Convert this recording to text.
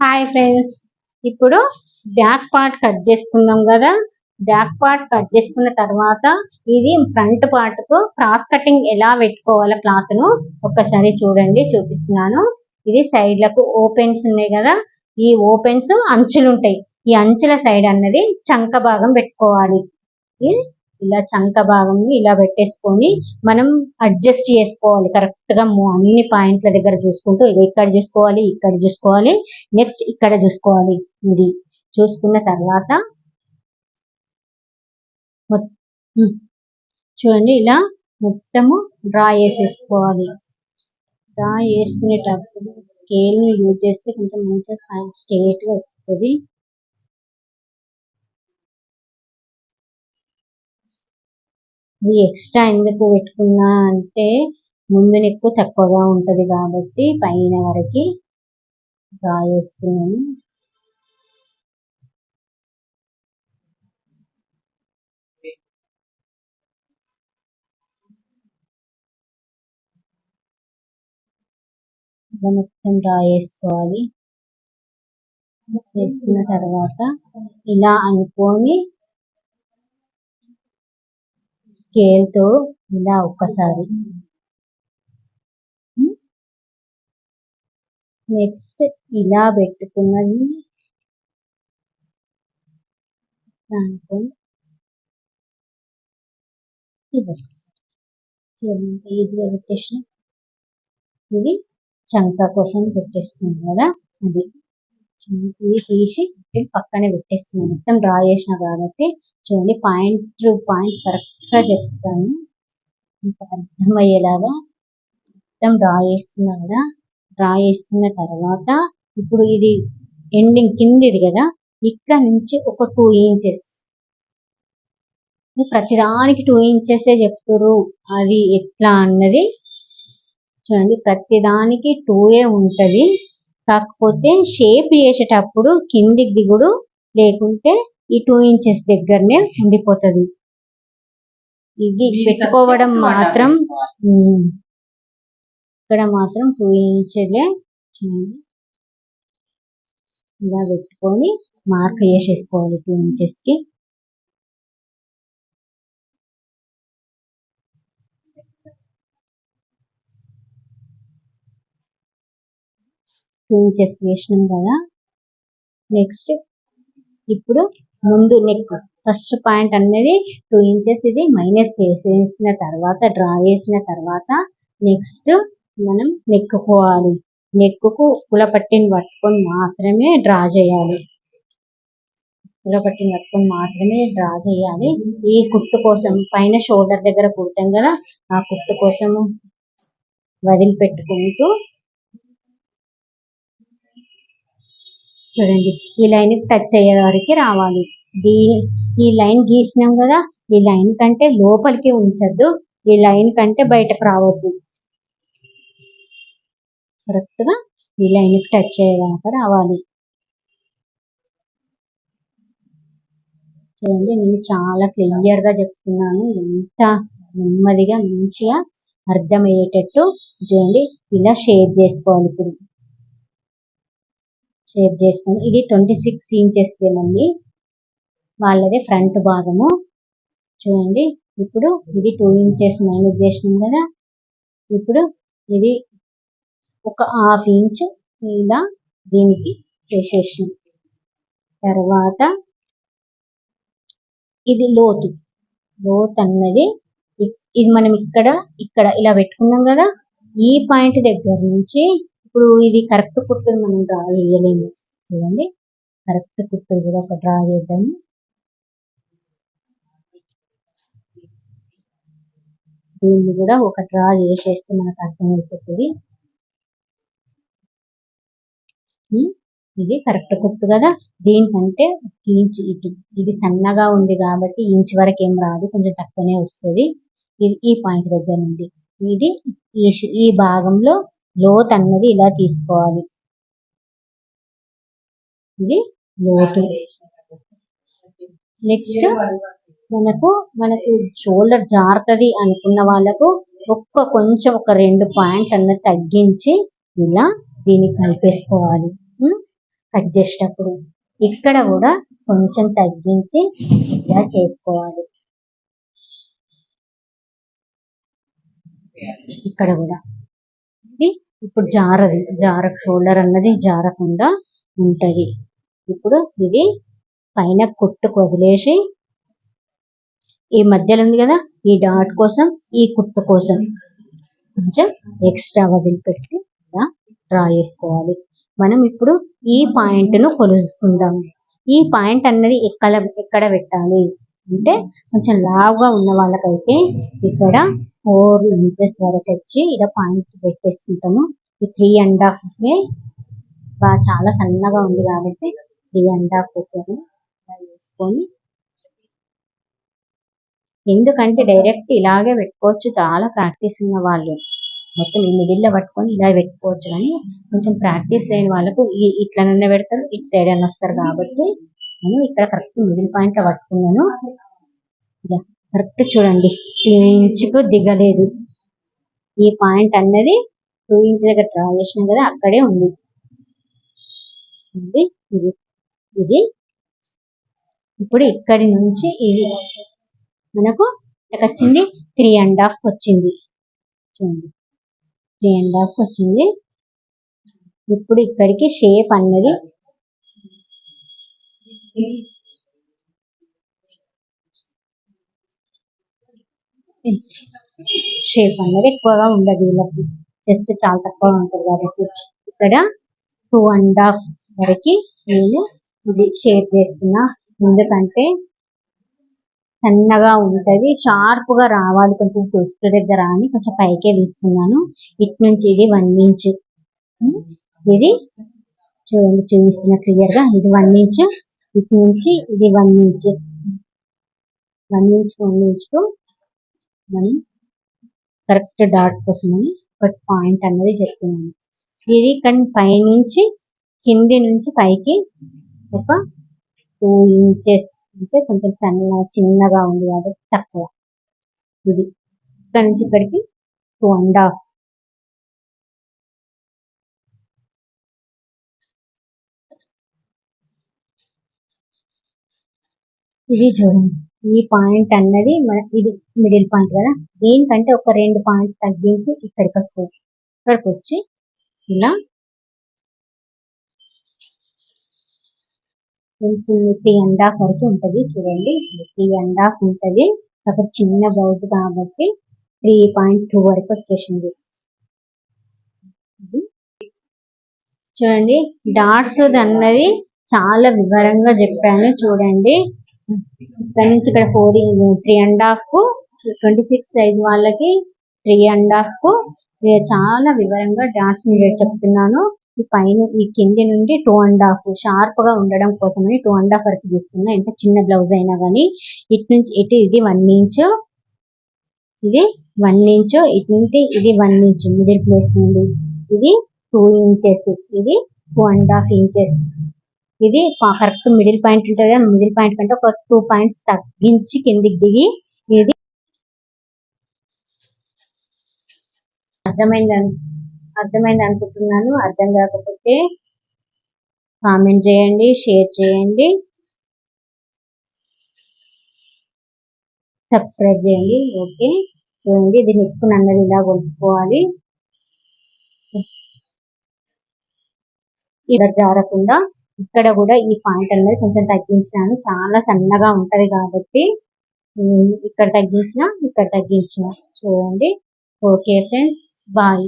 Hi friends ఇప్పుడు back part cut చేసుకున్నాం కదా. బ్యాక్ పార్ట్ కట్ చేసుకున్న తర్వాత ఇది ఫ్రంట్ పార్ట్కు క్రాస్ కటింగ్ ఎలా పెట్టుకోవాలో క్లాత్ను ఒక్కసారి చూడండి చూపిస్తున్నాను. ఇది సైడ్లకు ఓపెన్స్ ఉన్నాయి కదా. ఈ ఓపెన్స్ అంచులు ఉంటాయి. ఈ అంచుల సైడ్ అన్నది చంక భాగం పెట్టుకోవాలి. ఇలా చంక భాగం ఇలా పెట్టేసుకొని మనం అడ్జస్ట్ చేసుకోవాలి. కరెక్ట్గా అన్ని పాయింట్ల దగ్గర చూసుకుంటూ ఇక్కడ చూసుకోవాలి ఇక్కడ చూసుకోవాలి నెక్స్ట్ ఇక్కడ చూసుకోవాలి. ఇది చూసుకున్న తర్వాత చూడండి ఇలా మొత్తము డ్రా చేసేసుకోవాలి. డ్రా చేసుకునేటప్పుడు స్కేల్ యూజ్ చేస్తే కొంచెం మంచిగా స్ట్రేట్గా వస్తుంది. ఇది ఎక్స్ట్రా ఎందుకు పెట్టుకున్నా అంటే ముందు నెక్కు తక్కువగా ఉంటది కాబట్టి పైన వరకు డ్రా చేస్తున్నాను ఇలా మొత్తం డ్రా చేసుకోవాలి చేసుకున్న తర్వాత ఇలా అనుకొని స్కేల్తో ఇలా ఒక్కసారి. నెక్స్ట్ ఇలా పెట్టుకున్నది. దాంతో ఇది చూడండి ఈజీగా పెట్టేసిన ఇది చంక కోసం పెట్టేసుకున్నాం కదా అది. ఇది తీసి పక్కనే పెట్టేస్తున్నాను మొత్తం డ్రా చేసిన కాబట్టి చూడండి పాయింట్ టు పాయింట్ కరెక్ట్గా చెప్తాను. మీకు అర్థమయ్యేలాగా మొత్తం డ్రా చేసుకున్నా కదా డ్రా చేసుకున్న తర్వాత ఇప్పుడు ఇది ఎండింగ్ కిందిది కదా ఇక్కడ నుంచి ఒక టూ ఇంచెస్. ప్రతిదానికి టూ ఇంచెస్ చెప్తురు అది ఎట్లా అన్నది చూడండి ప్రతిదానికి టూ ఏ కాకపోతే షేప్ చేసేటప్పుడు కిందికి దిగుడు లేకుంటే ఈ టూ ఇంచెస్ దగ్గరనే ఉండిపోతది. ఇది పెట్టుకోవడం మాత్రం ఇక్కడ మాత్రం టూ ఇంచెలే ఇలా పెట్టుకొని మార్క్ చేసేసుకోవాలి టూ ఇంచెస్కి. టూ ఇంచెస్ వేసినాం కదా. నెక్స్ట్ ఇప్పుడు ముందు నెక్ ఫస్ట్ పాయింట్ అనేది టూ ఇంచెస్ ఇది మైనస్ చేసేసిన తర్వాత డ్రా చేసిన తర్వాత నెక్స్ట్ మనం నెక్కుకోవాలి నెక్కుకు కులపట్టిని పట్టుకొని మాత్రమే డ్రా చేయాలి. కులపట్టిని పట్టుకొని మాత్రమే డ్రా చేయాలి. ఈ కుట్టు కోసం పైన షోల్డర్ దగ్గర కుడతాం కదా ఆ కుట్టు కోసము వదిలిపెట్టుకుంటూ చూడండి. ఈ లైన్ టచ్ అయ్యే వరకు రావాలి. దీని ఈ లైన్ గీసినాం కదా ఈ లైన్ కంటే లోపలికి ఉంచద్దు. ఈ లైన్ కంటే బయటకు రావద్దు. కరెక్ట్గా ఈ లైన్కి టచ్ అయ్యేదాకా రావాలి. చూడండి నేను చాలా క్లియర్గా చెప్తున్నాను. ఎంత నెమ్మదిగా మంచిగా అర్థమయ్యేటట్టు చూడండి ఇలా షేర్ చేసుకోవాలి ఇప్పుడు. షేర్ చేసుకుని ఇది ట్వంటీ సిక్స్ ఇంచెస్ మళ్ళీ వాళ్ళది ఫ్రంట్ భాగము. చూడండి ఇప్పుడు ఇది టూ ఇంచెస్ మైనస్ చేసినాం కదా. ఇప్పుడు ఇది ఒక హాఫ్ ఇంచ్ ఇలా దీనికి చేసేసాం తర్వాత ఇది లోతు. లోతు అన్నది ఇది మనం ఇక్కడ ఇక్కడ ఇలా పెట్టుకున్నాం కదా. ఈ పాయింట్ దగ్గర నుంచి ఇప్పుడు ఇది కరెక్ట్ కుట్టుని మనం డ్రా చేయలేము. చూడండి. కరెక్ట్ కుట్టు కూడా ఒక డ్రా చేద్దాము. దీన్ని కూడా ఒక డ్రా చేసేస్తే మనకు అర్థమైపోతుంది. ఇది కరెక్ట్ కుట్టు కదా? దీనికంటే ఇంచ్ ఇటు. ఇది సన్నగా ఉంది కాబట్టి ఇంచ్ వరకు ఏం రాదు. కొంచెం తక్కువనే వస్తుంది. ఇది ఈ పాయింట్ దగ్గర నుండి. ఇది ఈ భాగంలో లోత్ అన్నది ఇలా తీసుకోవాలి. ఇది లోతు. నెక్స్ట్ మనకు మనకు షోల్డర్ జారుతుంది అనుకున్న వాళ్ళకు ఒక్క కొంచెం ఒక రెండు పాయింట్ అన్నది తగ్గించి ఇలా దీన్ని కలిపేసుకోవాలి. కట్ చేసేటప్పుడు ఇక్కడ కూడా కొంచెం తగ్గించి ఇలా చేసుకోవాలి. ఇక్కడ కూడా. ఇది ఇప్పుడు జారది జార షోల్డర్ అన్నది జారకుండా ఉంటది. ఇప్పుడు ఇది పైన కుట్టుకు వదిలేసి ఈ మధ్యలో ఉంది కదా ఈ డాట్ కోసం ఈ కుట్టు కోసం కొంచెం ఎక్స్ట్రా వదిలిపెట్టి ఇలా డ్రా చేసుకోవాలి. మనం ఇప్పుడు ఈ పాయింట్ను కొలుసుకుందాం. ఈ పాయింట్ అన్నది ఎక్కడ ఎక్కడ పెట్టాలి? అంటే కొంచెం లావుగా ఉన్న వాళ్ళకైతే ఇక్కడ ఫోర్ ఇంచెస్ వరకు వచ్చి ఇలా పాయింట్ పెట్టేసుకుంటాము. ఈ త్రీ అండ్ హాఫ్ బాగా చాలా సన్నగా ఉంది కాబట్టి త్రీ అండ్ హాఫ్ పెట్టాము. ఇలా వేసుకొని. ఎందుకంటే డైరెక్ట్ ఇలాగే పెట్టుకోవచ్చు. చాలా ప్రాక్టీస్ ఉన్న వాళ్ళు. మొత్తం ఈ మిడిల్లో పట్టుకొని ఇలా పెట్టుకోవచ్చు కానీ కొంచెం ప్రాక్టీస్ లేని వాళ్ళకు ఇట్లనన్నా పెడతారు ఇటు సైడ్ అని వస్తారు కాబట్టి నేను ఇక్కడ కరెక్ట్ మిడిల్ పాయింట్లో పట్టుకున్నాను కరెక్ట్ చూడండి. టూ ఇంచుకు దిగలేదు. ఈ పాయింట్ అన్నది టూ ఇంచ్ దగ్గర డ్రా చేసిన కదా అక్కడే ఉంది. ఇది ఇది. ఇప్పుడు ఇక్కడి నుంచి ఇది మనకు వచ్చింది త్రీ అండ్ హాఫ్ వచ్చింది. చూడండి త్రీ అండ్ హాఫ్ వచ్చింది. ఇప్పుడు ఇక్కడికి షేప్ అన్నది షేప్ అనేది ఎక్కువగా ఉండదు వీళ్ళకి. జస్ట్ చాలా తక్కువ ఉంటుంది కాబట్టి. ఇక్కడ టూ అండ్ హాఫ్ వరకు నేను ఇది షేప్ చేస్తున్నా. ఎందుకంటే సన్నగా ఉంటుంది. షార్ప్గా రావాలి. కొంచెం తొట్టు దగ్గర అని కొంచెం పైకే తీసుకున్నాను. ఇటు నుంచి ఇది వన్ ఇంచ్ hmm? ఇది చూడండి చూపిస్తున్నా క్లియర్గా. ఇది వన్ ఇంచ్ ఇటు నుంచి ఇది one inch one inch one inch మనం కరెక్ట్ డాట్ అని ఒక పాయింట్ అన్నది చెప్తున్నాను. ఇది కానీ పైనుంచి కింది నుంచి పైకి ఒక టూ ఇంచెస్ అంటే కొంచెం సన్న చిన్నగా ఉంది కాబట్టి తక్కువ. ఇది. ఇక్కడ నుంచి ఇక్కడికి టూ అండ్ హాఫ్ ఇది చూడండి ఈ పాయింట్ అన్నది మన ఇది మిడిల్ పాయింట్ కదా. దీనికంటే ఒక రెండు పాయింట్ తగ్గించి ఇక్కడికి వస్తుంది ఇక్కడికి వచ్చి ఇలా త్రీ అండ్ హాఫ్ వరకు ఉంటుంది. చూడండి. త్రీ అండ్ హాఫ్ ఉంటుంది. ఒక చిన్న బ్లౌజ్ కాబట్టి త్రీ పాయింట్ టూ వరకు వచ్చేసింది. చూడండి. డాట్స్ అన్నది చాలా వివరంగా చెప్పాను. చూడండి. ఇక్కడ నుంచి ఇక్కడ ఫోర్ త్రీ అండ్ హాఫ్కు ట్వంటీ సిక్స్ సైజ్ వాళ్ళకి త్రీ అండ్ హాఫ్కు. చాలా వివరంగా డాట్స్ చెప్తున్నాను. ఈ పైన ఈ కింది నుండి టూ అండ్ హాఫ్ షార్ప్గా ఉండడం కోసమని టూ అండ్ హాఫ్ వరకు తీసుకున్నా. ఎంత చిన్న బ్లౌజ్ అయినా కానీ ఇటు నుంచి ఇటు ఇది వన్ ఇంచ్ ఇది వన్ ఇంచ్ ఇటు నుండి ఇది వన్ ఇంచ్ మిడిల్ ప్లేస్ నుండి. ఇది టూ ఇంచెస్ ఇది టూ అండ్ హాఫ్ ఇంచెస్ ఇది కరెక్ట్ మిడిల్ పాయింట్ ఉంటుంది మిడిల్ పాయింట్ కంటే ఒక టూ పాయింట్స్ తగ్గించి కిందికి దిగి ఇది అర్థమైంది? అర్థమైంది అనుకుంటున్నాను. అర్థం కాకపోతే కామెంట్ చేయండి షేర్ చేయండి. సబ్స్క్రైబ్ చేయండి. ఓకే చూడండి ఇది నెక్ అన్నది ఇలా కొలుసుకోవాలి. ఇలా జారకుండా ఇక్కడ కూడా ఈ పాయింట్ అనేది కొంచెం తగ్గించినాను. చాలా సన్నగా ఉంటది కాబట్టి ఇక్కడ తగ్గించిన ఇక్కడ తగ్గించిన. చూడండి. Okay friends. బాయ్.